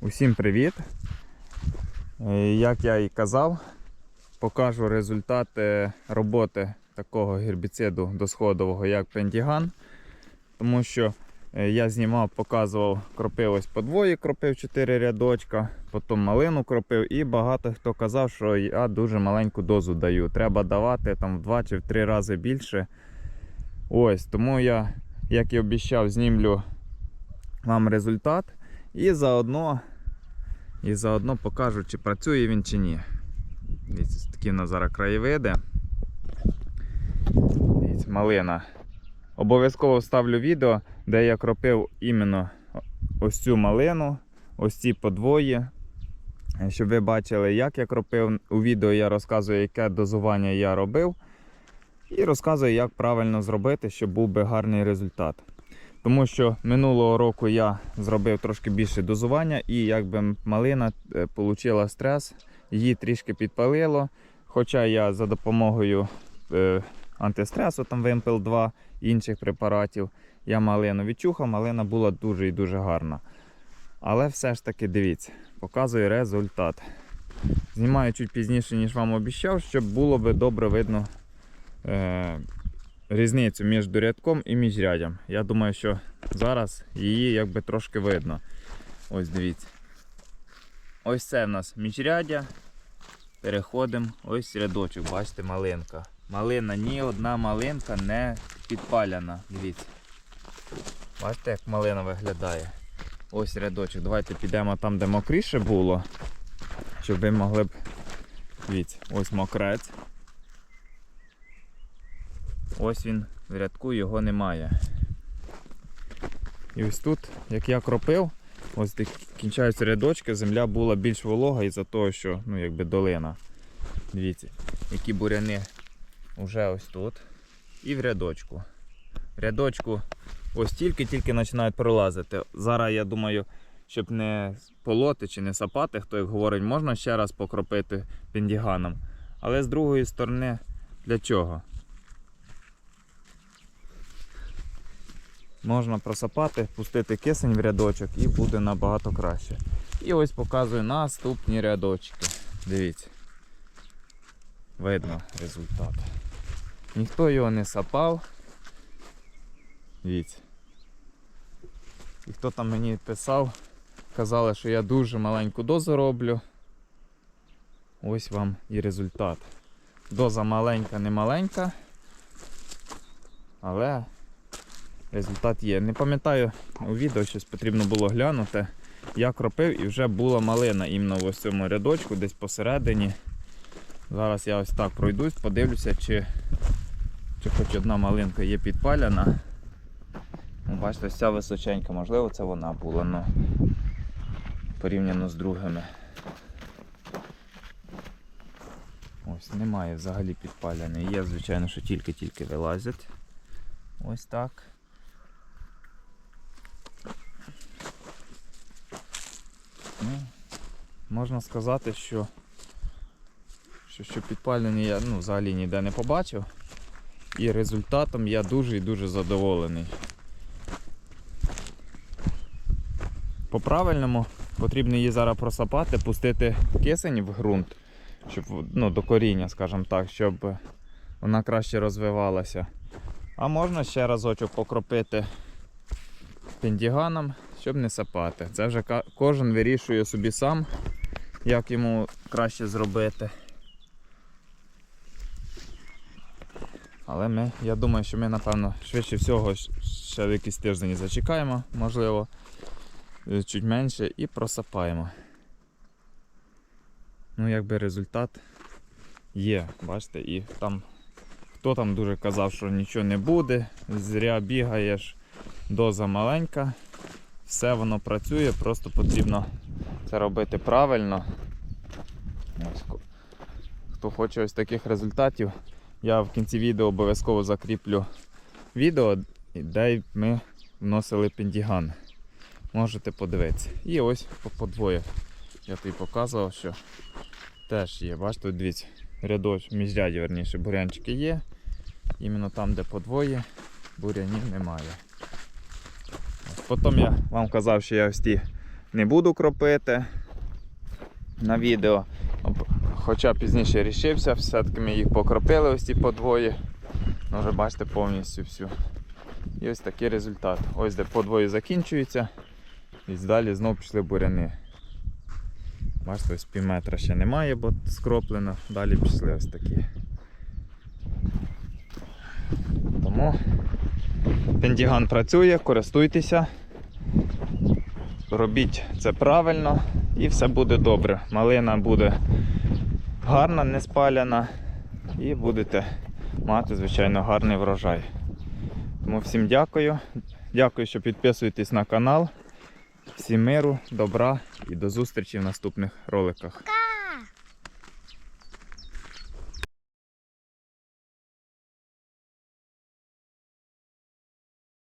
Усім привіт! Е, Як я і казав, покажу результати роботи такого гербіциду досходового, як Пентіган. Тому що е, я знімав, показував, кропив ось по двоє, кропив 4 рядочка, потім малину кропив, і багато хто казав, що я дуже маленьку дозу даю. Треба давати там в 2 чи в 3 рази більше. Ось, тому я, як і обіцяв, знімлю вам результат. І заодно, і заодно покажу, чи працює він чи ні. Дивіться, такі в нас зараз краєвиди. Дивіться, малина. Обов'язково вставлю відео, де я кропив іменно ось цю малину, ось ці подвої. Щоб ви бачили, як я кропив. У відео я розказую, яке дозування я робив. І розказую, як правильно зробити, щоб був би гарний результат. Тому що минулого року я зробив трошки більше дозування, і якби малина е, отримала стрес, її трішки підпалило. Хоча я за допомогою е, антистресу, там Вимпел 2 інших препаратів, я малину відчухав, малина була дуже і дуже гарна. Але все ж таки дивіться, показую результат. Знімаю чуть пізніше, ніж вам обіцяв, щоб було би добре видно. Різницю між рядком і міжрядям. Я думаю, що зараз її якби трошки видно. Ось дивіться. Ось це в нас міжрядя. Переходимо ось рядочок, бачите, малинка. Малина, ні одна малинка не підпалена. Дивіться. Бачите, як малина виглядає. Ось рядочок. Давайте підемо там, де мокріше було. Щоб ви могли б. Дивіться, ось мокрець. Ось він в рядку його немає. І ось тут, як я кропив, ось де кінчаються рядочки, земля була більш волога із-за того, що ну, якби долина. Дивіться, які буряни вже ось тут. І в рядочку. В рядочку ось тільки-тільки починають пролазити. Зараз я думаю, щоб не полоти чи не сапати, хто як говорить, можна ще раз покропити піндіганом. Але з другої сторони, для чого? Можна просапати, пустити кисень в рядочок і буде набагато краще. І ось показую наступні рядочки. Дивіться. Видно результат. Ніхто його не сапав. Дивіться. І хто там мені писав, казали, що я дуже маленьку дозу роблю. Ось вам і результат. Доза маленька, не маленька, але результат є. Не пам'ятаю, у відео щось потрібно було глянути. Я кропив і вже була малина іменно в ось цьому рядочку, десь посередині. Зараз я ось так пройдусь, подивлюся, чи, чи хоч одна малинка є підпалена. Ну, Бачите, ось ця височенька, можливо, це вона була, ну, порівняно з другими. Ось немає взагалі підпаленої. Є, звичайно, що тільки-тільки вилазять. Ось так. Ну, можна сказати, що, що, що підпалення я ну, взагалі ніде не побачив. І результатом я дуже і дуже задоволений. По-правильному потрібно її зараз просапати, пустити кисень в ґрунт, щоб ну, до коріння, скажімо так, щоб вона краще розвивалася. А можна ще разочок покропити пендіганом, щоб не сапати. Це вже кожен вирішує собі сам, як йому краще зробити. Але ми, я думаю, що ми, напевно, швидше всього ще якийсь тиждень зачекаємо, можливо, е, чуть менше, і просапаємо. Ну, якби результат є, бачите, і там Хто там дуже казав, що нічого не буде, зря бігаєш, доза маленька, все воно працює, просто потрібно це робити правильно. Ось, Хто хоче ось таких результатів, я в кінці відео обов'язково закріплю відео, де ми вносили пендіган. Можете подивитися. І ось по подвоє. Я тобі показував, що теж є. Бачите, дивіться, рядоч, міжряді, верніше, бурянчики є. Іменно там, де подвоє, бурянів немає. Потім я вам казав, що я ось ті не буду кропити на відео. Хоча пізніше рішився, все-таки ми їх покропили ось ці подвої. Ну, вже бачите повністю всю. І ось такий результат. Ось де подвої закінчуються. І далі знову пішли буряни. Бачите, ось пів метра ще немає, бо скроплено. Далі пішли ось такі. Тому пендіган працює, користуйтеся. Робіть це правильно і все буде добре. Малина буде гарна, не спалена, і будете мати, звичайно, гарний врожай. Тому всім дякую. Дякую, що підписуєтесь на канал. Всім миру, добра і до зустрічі в наступних роликах.